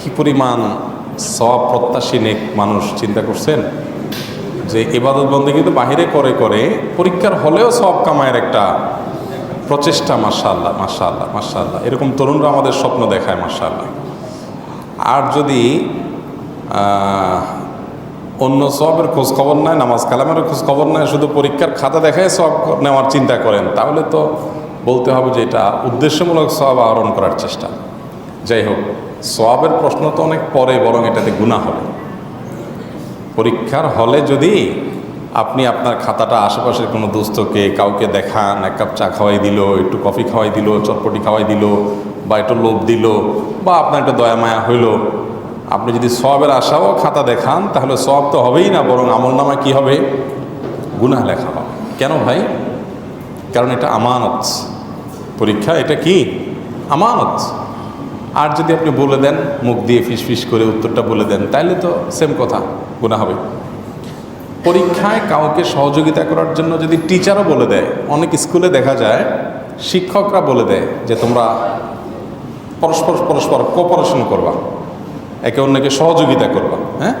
কি পরিমাণ সব প্রত্যাশী নেক মানুষ চিন্তা করছেন? যে এবাদত বন্দী কিন্তু বাহিরে করে করে পরীক্ষার হলেও সব কামায়ের একটা প্রচেষ্টা মার্শাল্লাহ মার্শাল্লাহ মার্শাল্লাহ এরকম তরুণরা আমাদের স্বপ্ন দেখায় মার্শাল্লাহ আর যদি অন্য সবের খোঁজ খবর নাই নামাজ কালামের খোঁজ খবর নাই শুধু পরীক্ষার খাতা দেখায় সব নেওয়ার চিন্তা করেন, তাহলে তো বলতে হবে যে এটা উদ্দেশ্যমূলক সব আহরণ করার চেষ্টা। যাই হোক সবের প্রশ্ন তো অনেক পরে বরং এটাতে গুণা হবে। পরীক্ষার হলে যদি আপনি আপনার খাতাটা আশেপাশের কোনো দোস্তকে, কাউকে দেখান এক কাপ চা খাওয়াই দিল, একটু কফি খাওয়াই দিল, চটপটি খাওয়াই দিল, বা একটু লোভ দিল, বা আপনার একটা দয়া মায়া হইল, আপনি যদি সবের আশাও খাতা দেখান, তাহলে সব তো হবেই না, বরং আমল নামা কী হবে? গুনাহ লেখা হবে। কেন ভাই? কারণ এটা আমানত। পরীক্ষা এটা কি? আমানত। আর যদি আপনি বলে দেন, মুখ দিয়ে ফিস ফিস করে উত্তরটা বলে দেন তাহলে তো সেম কথা গুণা হবে। পরীক্ষায় কাউকে সহযোগিতা করার জন্য যদি টিচারও বলে দেয়, অনেক স্কুলে দেখা যায়, শিক্ষকরা বলে দেয় যে তোমরা পরস্পর পরস্পর কোপারেশন করবা, একে অন্যকে সহযোগিতা করবা হ্যাঁ?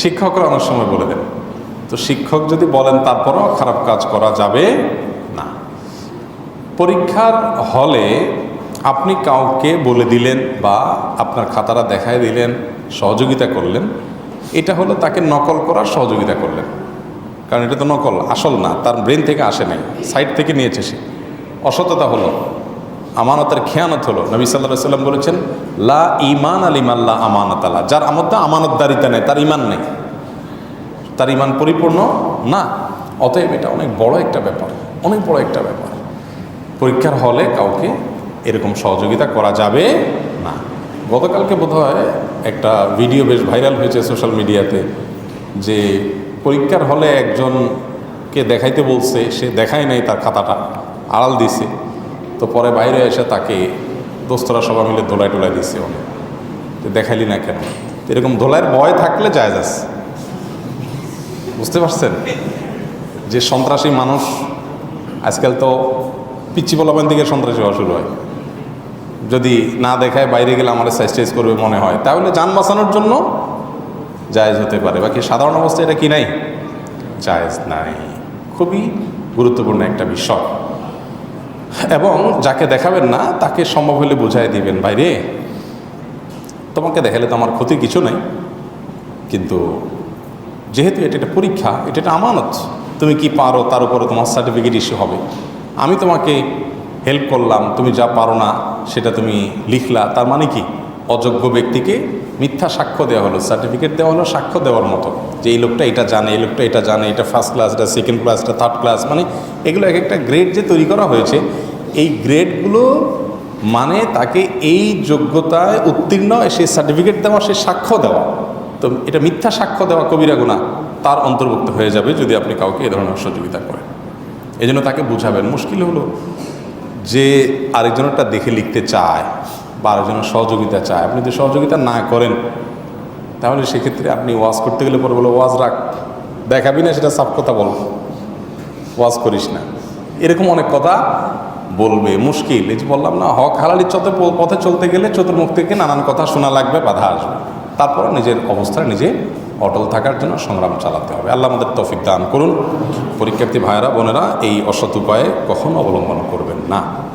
শিক্ষকরা অনেক সময় বলে দেন তো শিক্ষক যদি বলেন, তারপরও খারাপ কাজ করা যাবে না। পরীক্ষার হলে আপনি কাউকে বলে দিলেন বা আপনার খাতাটা দেখায় দিলেন, সহযোগিতা করলেন, এটা হলো তাকে নকল করার সহযোগিতা করলেন। কারণ এটা তো নকল, আসল না, তার ব্রেন থেকে আসে নাই সাইড থেকে নিয়েছে সে। অসততা হলো, আমানতের খেয়ানত হলো। নবী সাল্লাহ সাল্লাম বলেছেন, লা ইমান আলিমাল্লা আমানত আল্লাহ যার আমদ্দা আমানতদারিতা নেই, তার ইমান নেই। তার ইমান পরিপূর্ণ না, অতএব এটা অনেক বড় একটা ব্যাপার, অনেক বড় একটা ব্যাপার। পরীক্ষার হলে কাউকে এরকম সহযোগিতা করা যাবে না। গতকালকে বোধহয় একটা ভিডিও বেশ ভাইরাল হয়েছে সোশ্যাল মিডিয়াতে যে পরীক্ষার হলে একজনকে দেখাইতে বলছে, সে দেখায় নাই তার খাতাটা, আড়াল দিছে। তো পরে বাইরে এসে তাকে দোস্তরা সবাই মিলে দোলাই টোলাই দিছে অনেক। দেখাইলি না কেন? এরকম দোলাইয়ের ভয় থাকলে যায় যাচ্ছে বুঝতে পারছেন? যে সন্ত্রাসী মানুষ, আজকাল তো পিচ্ছি বলাবেন দিকে সন্ত্রাসী হওয়া শুরু হয়। যদি না দেখায় বাইরে গেলে আমার সাইজ করবে মনে হয়। তাহলে যান বাঁচানোর জন্য জায়েজ হতে পারে। বাকি সাধারণ অবস্থায় এটা কি নাই? জায়েজ নাই। খুবই গুরুত্বপূর্ণ একটা বিষয়। এবং যাকে দেখাবেন না, তাকে সম্ভব হলে বুঝাই দিবেন বাইরে তোমাকে দেখালে তো আমার ক্ষতি কিছু নাই। কিন্তু যেহেতু এটা একটা পরীক্ষা, এটা একটা আমানত, তুমি কি পারো তার উপরে তোমার সার্টিফিকেট ইস্যু হবে। আমি তোমাকে হেল্প করলাম, তুমি যা পারো না সেটা তুমি লিখলা। তার মানে কি? অযোগ্য ব্যক্তিকে মিথ্যা সাক্ষ্য দেওয়া হলো সার্টিফিকেট দেওয়া হলো, সাক্ষ্য দেওয়ার মতো। যে এই লোকটা এটা জানে, এই লোকটা এটা জানে, এটা ফার্স্ট ক্লাস এটা সেকেন্ড ক্লাস এটা থার্ড ক্লাস মানে এগুলো এক একটা গ্রেড যে তৈরি করা হয়েছে, এই গ্রেডগুলো মানে তাকে এই যোগ্যতায় উত্তীর্ণ, সে সার্টিফিকেট দেওয়া, সে সাক্ষ্য দেওয়া। তো এটা মিথ্যা সাক্ষ্য দেওয়া কবিরা গুণা, তার অন্তর্ভুক্ত হয়ে যাবে যদি আপনি কাউকে এ ধরনের সহযোগিতা করেন। এই জন্য তাকে বুঝাবেন, মুশকিল হলো। যে আরেকজনেরটা দেখে লিখতে চায় বা আরেকজনের সহযোগিতা চায়, আপনি যদি সহযোগিতা না করেন, তাহলে সেক্ষেত্রে আপনি ওয়াজ করতে গেলে পরে বলো, ওয়াজ রাখ, দেখাবি না সেটা সাফ কথা বল, ওয়াজ করিস না। এরকম অনেক কথা বলবে, মুশকিল। এই যে বললাম না, হক হালালির চতে পথে চলতে গেলে চতুর্মুখ থেকে নানান কথা শোনা লাগবে, বাধা আসবে। তারপর নিজের অবস্থায় নিজে অটল থাকার জন্য সংগ্রাম চালাতে হবে। আল্লাহ আমাদের তফিক দান করুন। পরীক্ষার্থী ভাইয়েরা, বোনেরা, এই অসৎ উপায়ে কখনো অবলম্বন করবেন না।